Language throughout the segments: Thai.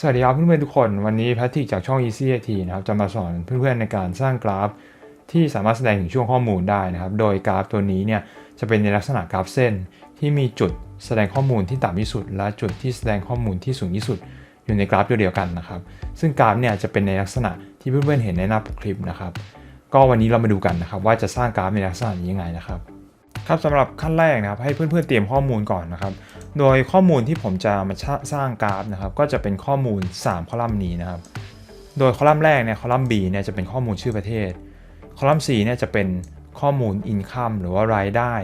สวัสดีครับเพื่อนๆทุกคนวันนี้แพทริกจากช่อง Easy IT นะครับจะมาสอนเพื่อนๆในการสร้างกราฟ ที่สามารถแสดงถึงช่วงข้อมูลได้นะครับ โดยกราฟตัวนี้เนี่ยจะเป็นในลักษณะกราฟเส้น ที่มีจุดแสดงข้อมูลที่ต่ำที่สุด และจุดที่แสดงข้อมูลที่สูงที่สุด อยู่ในกราฟเดียวกันนะครับ ซึ่งกราฟเนี่ยจะเป็นในลักษณะที่เพื่อนๆเห็นในหน้าปกคลิปนะครับ ก็วันนี้เรามาดูกันนะครับว่าจะสร้างกราฟในลักษณะนี้ยังไงนะครับ ครับสำหรับขั้นแรกนะครับให้เพื่อนๆเตรียมข้อมูลก่อนนะครับ โดยข้อมูลที่ผมจะมาสร้างกราฟนะครับ ก็จะเป็นข้อมูล 3 คอลัมน์นี้นะครับ โดยคอลัมน์แรกเนี่ยคอลัมน์ B เนี่ยจะเป็นข้อมูลชื่อประเทศ คอลัมน์ C เนี่ยจะเป็นข้อมูล income หรือว่ารายได้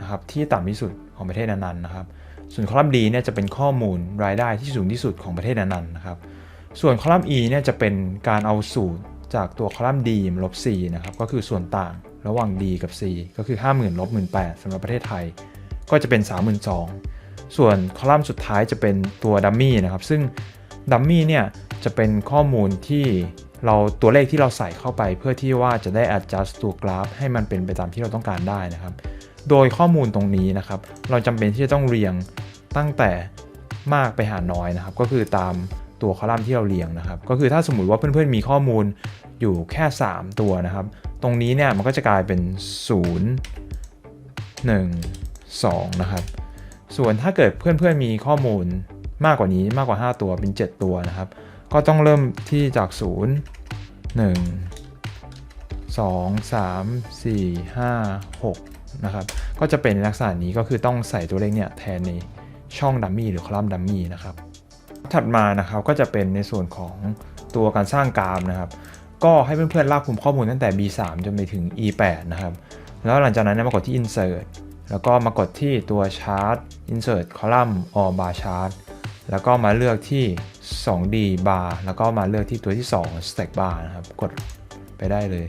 นะครับที่ต่ำที่สุดของประเทศนั้นๆนะครับ ส่วนคอลัมน์ D เนี่ยจะเป็นข้อมูลรายได้ที่สูงที่สุดของประเทศนั้นๆนะครับ ส่วนคอลัมน์ E เนี่ยจะเป็นการเอาสูตรจากตัวคอลัมน์ D ลบ C นะครับก็คือส่วนต่าง ระหว่าง D กับ C ก็คือ 50,000ลบ18,000สำหรับประเทศไทย ก็จะเป็น 32,000 ส่วนคอลัมน์สุดท้ายจะเป็นตัวดัมมี่นะครับ ซึ่งดัมมี่เนี่ยจะเป็นข้อมูลที่เราตัวเลขที่เราใส่เข้าไป เพื่อที่ว่าจะได้ adjust ตัวกราฟ ให้มันเป็นไปตามที่เราต้องการได้นะครับ โดยข้อมูลตรงนี้นะครับ เราจำเป็นที่จะต้องเรียงตั้งแต่มากไปหาน้อยนะครับ ก็คือตามตัวคอลัมน์ที่เราเรียงนะครับ ก็คือถ้าสมมุติว่าเพื่อนๆมีข้อมูลอยู่แค่ 3 ตัวนะครับ ตรงนี้เนี่ยมันก็จะกลายเป็น 0 1 2 นะครับ ส่วนถ้าเกิดเพื่อนๆมีข้อมูลมากกว่านี้มากกว่า 5 ตัวเป็น 7 ตัวนะครับ ก็ต้องเริ่มที่จาก 0 1 2 3 4 5 6 นะครับ ก็จะเป็นลักษณะนี้ก็คือต้องใส่ตัวเลขเนี่ยแทนในช่องดัมมี่หรือคอลัมน์ดัมมี่นะครับ ถัดมานะครับก็จะเป็นในส่วนของตัวการสร้างกราฟนะครับ ก็ให้เพื่อนๆลากคุมข้อมูลตั้งแต่ B3 จนไปถึง E8 นะครับ แล้วหลังจากนั้นเนยมากดที่ Insert แล้วก็มากดที่ตัว Chart Insert Column or Bar Chart แล้วก็มาเลือกที่ 2D bar แล้วก็มาเลือกที่ตัวที่ 2 Stack bar นะครับ กดไปได้เลย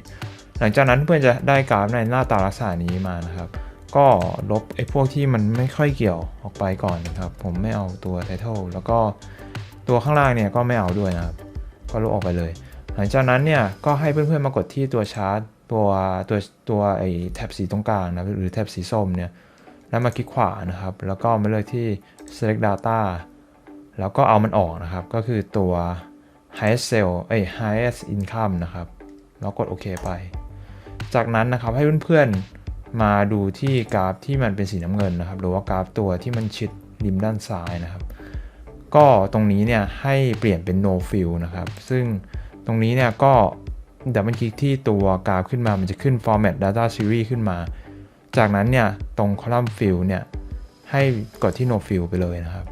หลังจากนั้นเพื่อนจะได้กราฟในหน้าตาลักษณะนี้มานะครับ ก็ลบไอ้พวกที่มันไม่ค่อยเกี่ยวออกไปก่อนนะครับ ผมไม่เอาตัว Title แล้วก็ตัวข้างล่างเนี่ยก็ไม่เอาด้วยนะครับ ก็ลบออกไปเลย ลังจากนั้นเนี่ยก็ให้เพื่อนๆมากดที่ตัวชาร์ตตัวตัวตัวไอ้แท็บสีตรงกลางนะหรือแท็บสีส้มเนี่ยแล้วมาคลิกขวานะครับ แล้วก็มาเลือกที่ select data แล้วก็เอามันออกนะครับ ก็คือตัว highest sell เอ้ย highest income นะครับ แล้วกดโอเคไป จากนั้นนะครับให้เพื่อนๆมาดูที่กราฟที่มันเป็นสีน้ำเงินนะครับ หรือว่ากราฟตัวที่มันชิดริมด้านซ้ายนะครับ ก็ตรงนี้เนี่ยให้เปลี่ยนเป็น no fill นะครับ ซึ่ง ตรงนี้เนี่ยก็ดับเบิลคลิกที่ตัวกราฟขึ้นมามันจะขึ้น format data series ขึ้นมา จากนั้นเนี่ยตรงคอลัมน์ fill เนี่ยให้กดที่ no fill ไปเลยนะครับ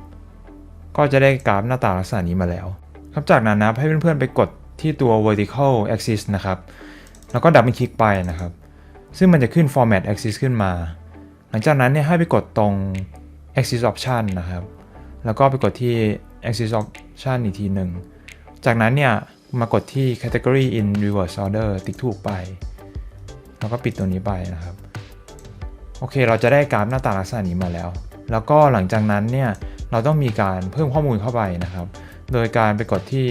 ก็จะได้กราฟหน้าตาลักษณะนี้มาแล้ว ครับจากนั้นนะให้เพื่อนๆไปกดที่ตัว vertical axis นะครับ แล้วก็ดับเบิลคลิกไปนะครับ ซึ่งมันจะขึ้น format axis ขึ้นมา หลังจากนั้นเนี่ยให้ไปกดตรง axis option นะครับ แล้วก็ไปกดที่ axis option อีกทีหนึ่ง จากนั้นเนี่ย มากดที่ category in reverse order ติ๊กถูกไป แล้วก็ปิดตัวนี้ไปนะครับ โอเค เราจะได้กราฟหน้าตาลักษณะนี้มาแล้ว แล้วก็หลังจากนั้นเนี่ย เราต้องมีการเพิ่มข้อมูลเข้าไปนะครับ โดยการไปกดที่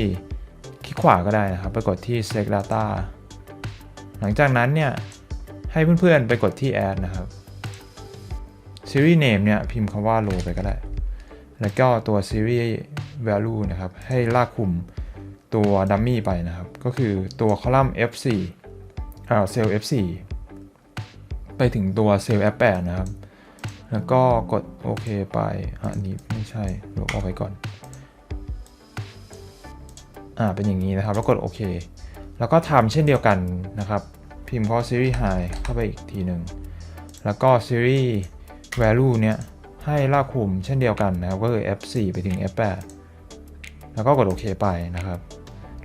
คลิกขวาก็ได้นะครับ ไปกดที่ select data หลังจากนั้นเนี่ย ให้เพื่อนๆไปกดที่ add นะครับ series name เนี่ย พิมพ์คำว่า row ไปก็ได้ แล้วก็ตัว series value นะครับ ให้ลากคุม ตัวดัมมี่ไปนะครับ ก็คือตัวคอลัมน์ F4 อ่าเซลล์ F4 ไปถึงตัวเซลล์ F8 นะครับ แล้วก็กดโอเคไปอะอันนี้ไม่ใช่ลบออกไปก่อน อ่า เป็นอย่างนี้นะครับ แล้วกดโอเค แล้วก็ทำเช่นเดียวกันนะครับ พิมพ์ข้อ series high เข้าไปอีกทีหนึ่ง แล้วก็ series value เนี่ยให้ลากคุมเช่นเดียวกันนะครับ ก็คือ F4 ไปถึง F8 แล้วก็กดโอเคไปนะครับ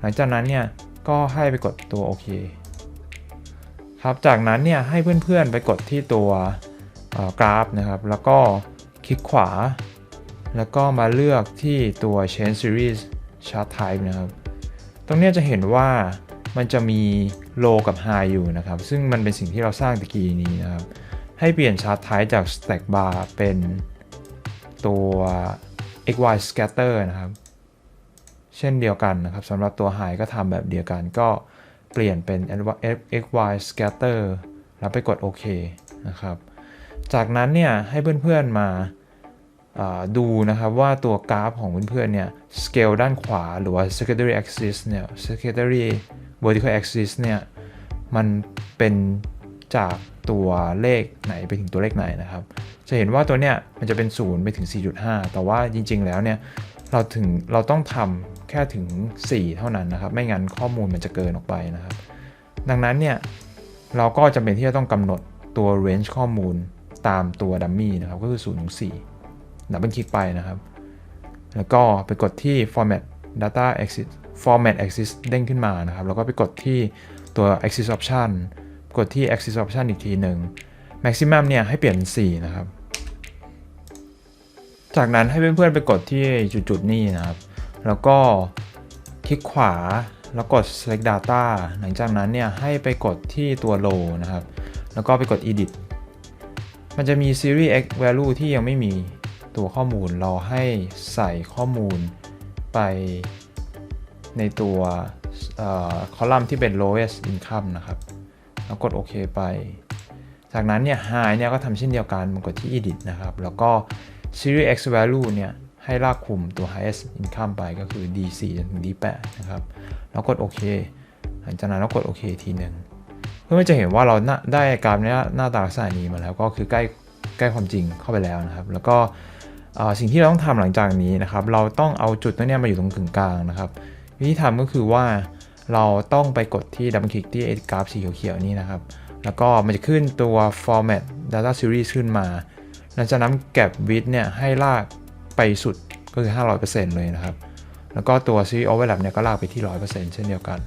หลังจากนั้นเนี่ยก็ให้ไปกดตัวโอเคครับ จากนั้นเนี่ยให้เพื่อนๆไปกดที่ตัวกราฟนะครับ แล้วก็คลิกขวา แล้วก็มาเลือกที่ตัว change series chart type นะครับ ตรงนี้จะเห็นว่ามันจะมี low กับ high อยู่นะครับ ซึ่งมันเป็นสิ่งที่เราสร้างตะกี้นี้นะครับ ให้เปลี่ยน chart type จาก stack bar เป็นตัว xy scatter นะครับ เช่นเดียวกันนะครับสำหรับตัว high ก็ทำแบบเดียวกันก็เปลี่ยนเป็น xy scatter แล้วไปกดโอเคนะครับ จากนั้นเนี่ยให้เพื่อนๆมาอ่าดูนะครับว่าตัวกราฟของเพื่อนๆเนี่ย scale ด้านขวาหรือว่า secondary axis เนี่ย secondary vertical axis เนี่ยมันเป็นจากตัวเลขไหนไปถึงตัวเลขไหนนะครับ จะเห็นว่าตัวเนี้ยมันจะเป็น 0 ไปถึง 4.5 แต่ว่าจริงๆแล้วเนี่ยเราถึงเราต้องทำ แค่ถึง 4 เท่านั้นนะครับ ไม่งั้นข้อมูลมันจะเกินออกไปนะครับ ดังนั้นเนี่ยเราก็จำเป็นที่จะต้องกำหนดตัว range ข้อมูลตามตัวดัมมี่นะครับ ก็คือ0ถึง4ดับเบิลคลิกไปนะครับ แล้วก็ไปกดที่ format data axis format axis เด้งขึ้นมานะครับ แล้วก็ไปกดที่ตัว axis option กดที่ axis option อีกทีหนึ่ง maximum เนี่ยให้เปลี่ยนเป็น4นะครับ จากนั้นให้เพื่อนๆไปกดที่จุดๆ นี้นะครับ แล้วก็คลิกขวาแล้วกด select data หลังจากนั้นเนี่ยให้ไปกดที่ตัว low นะครับ แล้วก็ไปกด edit มันจะมี series x value ที่ยังไม่มีตัวข้อมูล เราให้ใส่ข้อมูลไปในตัวคอลัมน์ที่เป็น lowest income นะครับ แล้วกดโอเคไป จากนั้นเนี่ย high เนี่ยก็ทำเช่นเดียวกันมันกดที่ edit นะครับ แล้วก็ series x value เนี่ย ให้ลากคุมตัว highest income ไปก็คือ D4 จนถึง D8 นะครับ แล้วกดโอเค หลังจากนั้นเรากดโอเคทีหนึ่งเพื่อจะเห็นว่าเราได้กราฟนี้หน้าตาลักษณะนี้มาแล้วก็คือใกล้ใกล้ความจริงเข้าไปแล้วนะครับ แล้วก็สิ่งที่เราต้องทำหลังจากนี้นะครับ เราต้องเอาจุดตัวนี้มาอยู่ตรงกึ่งกลางนะครับ วิธีทำก็คือว่าเราต้องไปกดที่ดับเบิลคลิกที่ไอ้กราฟสีเขียวๆนี่นะครับ แล้วก็มันจะขึ้นตัว format data series ขึ้นมาหลังจากนั้นแก็บ width เนี่ยให้ลาก ไปสุดก็คือ 500%เลยนะครับ แล้วก็ตัว series overlap เนี่ยก็ลากไปที่ 100%เช่นเดียวกัน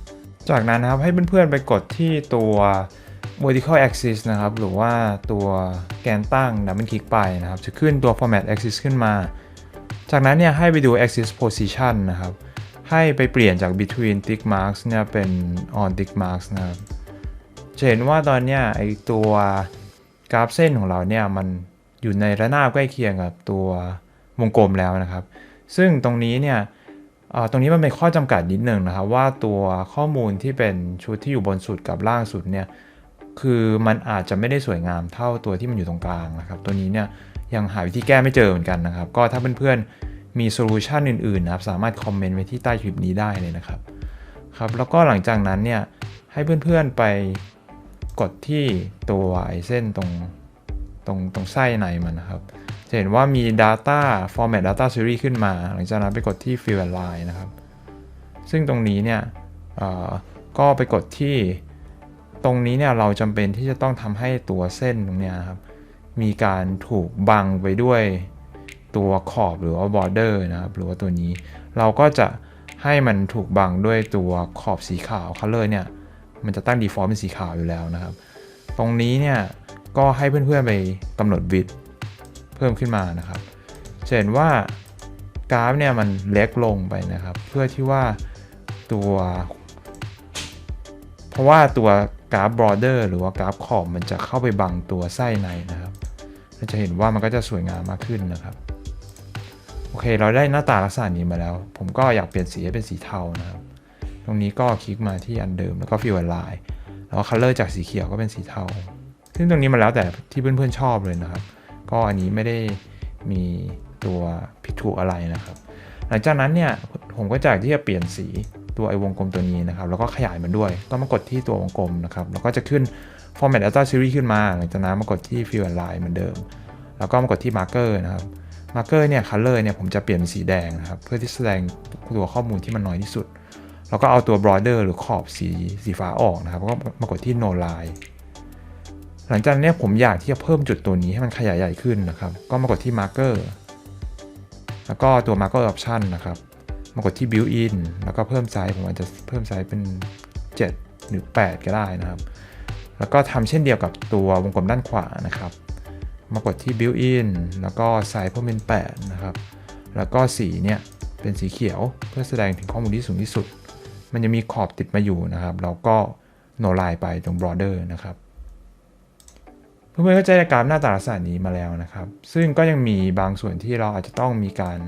จากนั้นนะครับให้เพื่อนๆไปกดที่ตัว vertical axis นะครับ หรือว่าตัวแกนตั้งดับเบิลคลิกไปนะครับ จะขึ้นตัว format axis ขึ้นมา จากนั้นเนี่ยให้ไปดู axis position นะครับ ให้ไปเปลี่ยนจาก between tick marks เนี่ยเป็น on tick marks นะครับ จะเห็นว่าตอนเนี้ยไอตัวกราฟเส้นของเราเนี่ยมันอยู่ในระนาบใกล้เคียงกับตัว วงกลมแล้วนะครับ ซึ่งตรงนี้เนี่ยตรงนี้มันเป็นข้อจำกัดนิดหนึ่งนะครับ ว่าตัวข้อมูลที่เป็นชุดที่อยู่บนสุดกับล่างสุดเนี่ยคือมันอาจจะไม่ได้สวยงามเท่าตัวที่มันอยู่ตรงกลางนะครับ ตัวนี้เนี่ยยังหาวิธีแก้ไม่เจอเหมือนกันนะครับ ก็ถ้าเพื่อนๆมีโซลูชันอื่นๆนะครับสามารถคอมเมนต์ไว้ที่ใต้คลิปนี้ได้เลยนะครับครับแล้วก็หลังจากนั้นเนี่ยให้เพื่อนๆไปกดที่ตัวไอเส้นตรงตรงตรงไส้ในมันนะครับ จะเห็นว่ามี Data Format Data Series ขึ้นมา หลังจากนั้นไปกดที่ Fill and Line นะครับ ซึ่งตรงนี้เนี่ยเอ่อก็ไปกดที่ตรงนี้เนี่ยเราจำเป็นที่จะต้องทำให้ตัวเส้นตรงเนี้ยนะครับ มีการถูกบังไปด้วยตัวขอบหรือว่า border นะครับ หรือว่าตัวนี้ เราก็จะให้มันถูกบังด้วยตัวขอบสีขาว color เนี่ย มันจะตั้ง default เป็นสีขาวอยู่แล้วนะครับ ตรงนี้เนี่ยก็ให้เพื่อนๆไปกำหนด width เพิ่มขึ้นมานะครับจะเห็นว่ากราฟเนี่ยมันเล็กลงไปนะครับ เพื่อที่ว่าตัว เพราะว่าตัวกราฟ border หรือว่ากราฟขอบมันจะเข้าไปบังตัวไส้ในนะครับเราจะเห็นว่ามันก็จะสวยงามมากขึ้นนะครับโอเค เราได้หน้าตาลักษณะนี้มาแล้ว ผมก็อยากเปลี่ยนสีให้เป็นสีเทานะครับ ตรงนี้ก็คลิกมาที่อันเดิมแล้วก็ฟิลลายแล้วก็คัลเลอร์จากสีเขียวก็เป็นสีเทา ซึ่งตรงนี้มันแล้วแต่ที่เพื่อนๆชอบเลยนะครับ ก็อันนี้ไม่ได้มีตัวผิดถูกอะไรนะครับ หลังจากนั้นเนี่ยผมก็จะที่จะเปลี่ยนสีตัวไอ้วงกลมตัวนี้นะครับ แล้วก็ขยายมันด้วย ก็มากดที่ตัววงกลมนะครับ แล้วก็จะขึ้น format data series ขึ้นมา หลังจากนั้นมากดที่ fill and line เหมือนเดิม แล้วก็มากดที่ marker นะครับ marker เนี่ย color เนี่ยผมจะเปลี่ยนเป็นสีแดงนะครับ เพื่อที่แสดงตัวข้อมูลที่มันน้อยที่สุด แล้วก็เอาตัว border หรือขอบสีสีฟ้าออกนะครับแล้วก็มากดที่ no line หลังจากนั้ผมอยากที่จะเพิ่มจุดตัวนี้ให้มันขยายใหญ่ขึ้นนะครับ ก็มากดที่ marker แล้วก็ตัว marker option นะครับ มากดที่ build in แล้วก็เพิ่มไซส์ผมอาจจะเพิ่มไซส์เป็น 7 หรือ 8 ก็ได้นะครับ แล้วก็ทำเช่นเดียวกับตัววงกลมด้านขวานะครับ มากดที่ build in แล้วก็ไซส์เพิ่มเป็น 8 นะครับ แล้วก็สีเนี่ยเป็นสีเขียวเพื่อแสดงถึงข้อมูลที่สูงที่สุด มันจะมีขอบติดมาอยู่นะครับ เราก็โนไลน์ไปตรง border นะครับ เพื่อนๆก็จะได้กราฟหน้าตาลักษณะนี้มาแล้วนะครับ ซึ่งก็ยังมีบางส่วนที่เราอาจจะต้องมีการ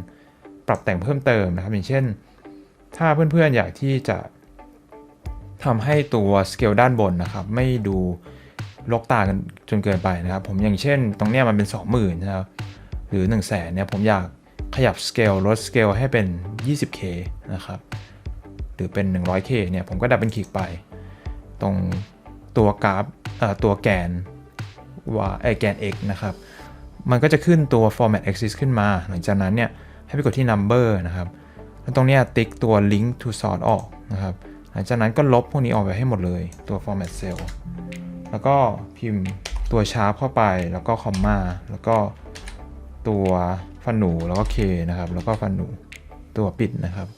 ปรับแต่งเพิ่มเติมนะครับ อย่างเช่น ถ้าเพื่อนๆอยากที่จะทำให้ตัวสเกลด้านบนนะครับ ไม่ดูลกตากันจนเกินไปนะครับ ผมอย่างเช่น ตรงเนี้ยมันเป็น 20,000นะครับหรือ 1 0 0 0 0แสนเนี่ยผมอยากขยับสเกลลดสเกลให้เป็น 20k นะครับ หรือเป็น 100k เนี่ยผมก็ดับเป็นคลิกไป ตรงตัวกราฟตัวแกน ว่าไอแกน x นะครับ มันก็จะขึ้นตัว format axis ขึ้นมา หลังจากนั้นเนี่ยให้ไปกดที่ number นะครับแล้วตรงนี้ติ๊กตัว link to source ออกนะครับ หลังจากนั้นก็ลบพวกนี้ออกไปให้หมดเลยตัว format cell แล้วก็พิมพ์ตัวชาร์ปเข้าไปแล้วก็คอมมาแล้วก็ตัวฟันหนูแล้วก็ K นะครับ แล้วก็ฟันหนูตัวปิดนะครับ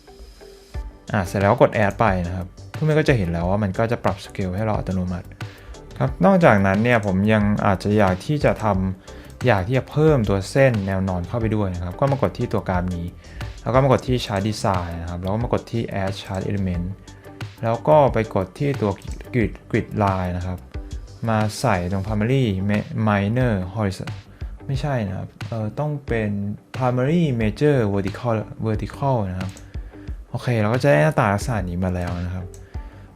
อ่าเสร็จแล้วกด add ไปนะครับเพื่อนๆก็จะเห็นแล้วว่ามันก็จะปรับสเกลให้เราอัตโนมัติ ครับนอกจากนั้นเนี่ยผมยังอาจจะอยากที่จะทำอยากที่จะเพิ่มตัวเส้นแนวนอนเข้าไปด้วยนะครับ ก็มากดที่ตัวกราฟนี้ แล้วก็มากดที่ chart design นะครับ แล้วก็มากดที่ add chart element แล้วก็ไปกดที่ตัว grid grid line นะครับ มาใส่ตรง primary minor horizontal ไม่ใช่นะครับ เออต้องเป็น primary major vertical vertical นะครับ โอเค เราก็จะได้หน้าตาลักษณะนี้มาแล้วนะครับ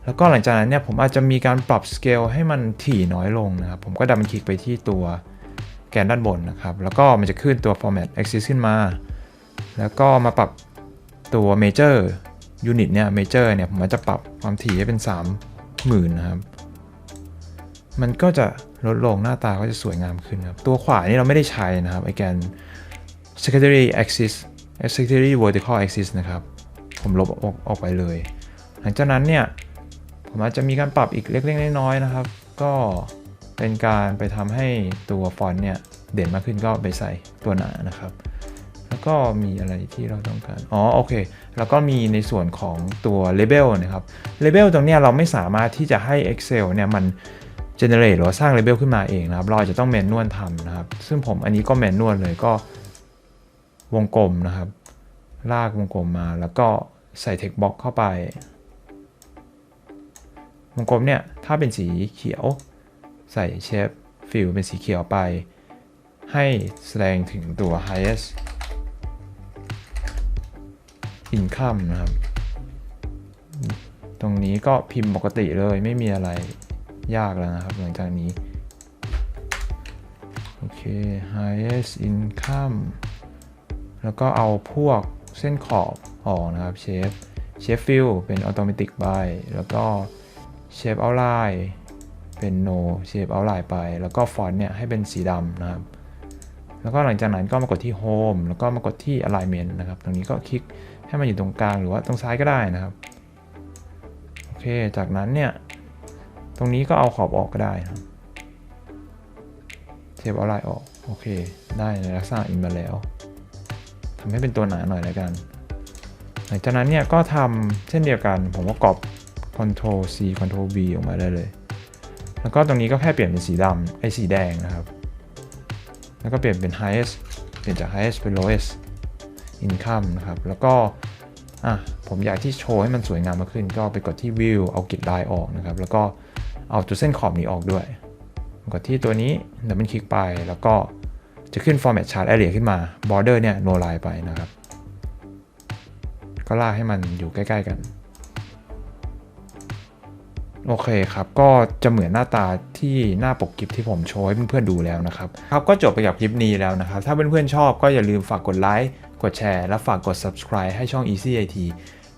แล้วก็หลังจากนั้นเนี่ยผมอาจจะมีการปรับสเกลให้มันถี่น้อยลงนะครับ ผมก็ดับมันคลิกไปที่ตัวแกนด้านบนนะครับ แล้วก็มันจะขึ้นตัว format axis ขึ้นมา แล้วก็มาปรับตัว major unit เนี่ย major เนี่ย ผมจะปรับความถี่ให้เป็น 30,000 นะครับ มันก็จะลดลงหน้าตาก็จะสวยงามขึ้นครับ ตัวขวานี่เราไม่ได้ใช้นะครับไอแกน secondary axis secondary vertical axis นะครับ ผมลบออกออกไปเลย หลังจากนั้นเนี่ย ผมอาจจะมีการปรับอีกเล็กๆน้อยๆนะครับ ก็เป็นการไปทำให้ตัวฟอนต์เนี่ยเด่นมากขึ้นก็ไปใส่ตัวหนานะครับ แล้วก็มีอะไรที่เราต้องการ อ๋อโอเค แล้วก็มีในส่วนของตัว label นะครับ label ตรงนี้เราไม่สามารถที่จะให้ Excel เนี่ยมัน generate หรือว่าสร้าง label ขึ้นมาเองนะครับ เราจจะต้องแมนนวลทำนะครับ ซึ่งผมอันนี้ก็แมนนวลเลยก็วงกลมนะครับ ลากวงกลมมาแล้วก็ใส่ text box เข้าไป วงกลมเนี่ยถ้าเป็นสีเขียวใส่เชฟฟิลเป็นสีเขียวไป ให้แสดงถึงตัว highest income นะครับ ตรงนี้ก็พิมพ์ปกติเลยไม่มีอะไรยากแล้วนะครับ หลังจากนี้ โอเค highest income แล้วก็เอาพวกเส้นขอบออกนะครับเชฟเชฟฟิลเป็น automatic by แล้วก็ เชฟ outline เป็น no shape outline ไป แล้วก็ฟอนต์เนี่ยให้เป็นสีดำนะครับ แล้วก็หลังจากนั้นก็มากดที่ home แล้วก็มากดที่ alignment นะครับ ตรงนี้ก็คลิกให้มันอยู่ตรงกลางหรือว่าตรงซ้ายก็ได้นะครับ โอเค จากนั้นเนี่ย ตรงนี้ก็เอาขอบออกก็ได้นะครับเชฟเอาลายออก โอเค ได้ในลักษณะอินมาแล้วทำให้เป็นตัวหนาหน่อยแล้วกัน หลังจากนั้นเนี่ยก็ทำเช่นเดียวกัน ผมก็กรอบ Ctrl C Ctrl V ออกมาได้เลย แล้วก็ตรงนี้ก็แค่เปลี่ยนเป็นสีดำไอ้สีแดงนะครับ แล้วก็เปลี่ยนเป็น highest เปลี่ยนจาก highest เป็น lowest income นะครับ แล้วก็อะผมอยากที่โชว์ให้มันสวยงามมากขึ้น ก็ไปกดที่ view เอากริดลน์ออกนะครับ แล้วก็เอาตัวเส้นขอบนี้ออกด้วย กดที่ตัวนี้ดับเบิลคลิกไป แล้วก็จะขึ้น format chart area ขึ้นมา border เนี่ย no line ไปนะครับ ก็ลากให้มันอยู่ใกล้ ๆ กัน โอเคครับ ก็จะเหมือนหน้าตาที่หน้าปกคลิปที่ผมโชว์ให้เพื่อนๆดูแล้วนะครับ ครับก็จบไปกับคลิปนี้แล้วนะครับ ถ้าเพื่อนๆชอบก็อย่าลืมฝากกดไลค์ กดแชร์ และฝากกด subscribe ให้ช่อง Easy IT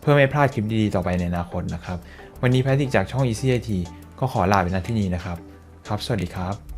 เพื่อไม่พลาดคลิปดีๆ ต่อไปในอนาคตนะครับ วันนี้แพทริกจากช่อง Easy IT ก็ขอลาไปณที่นี้นะครับ ครับ สวัสดีครับ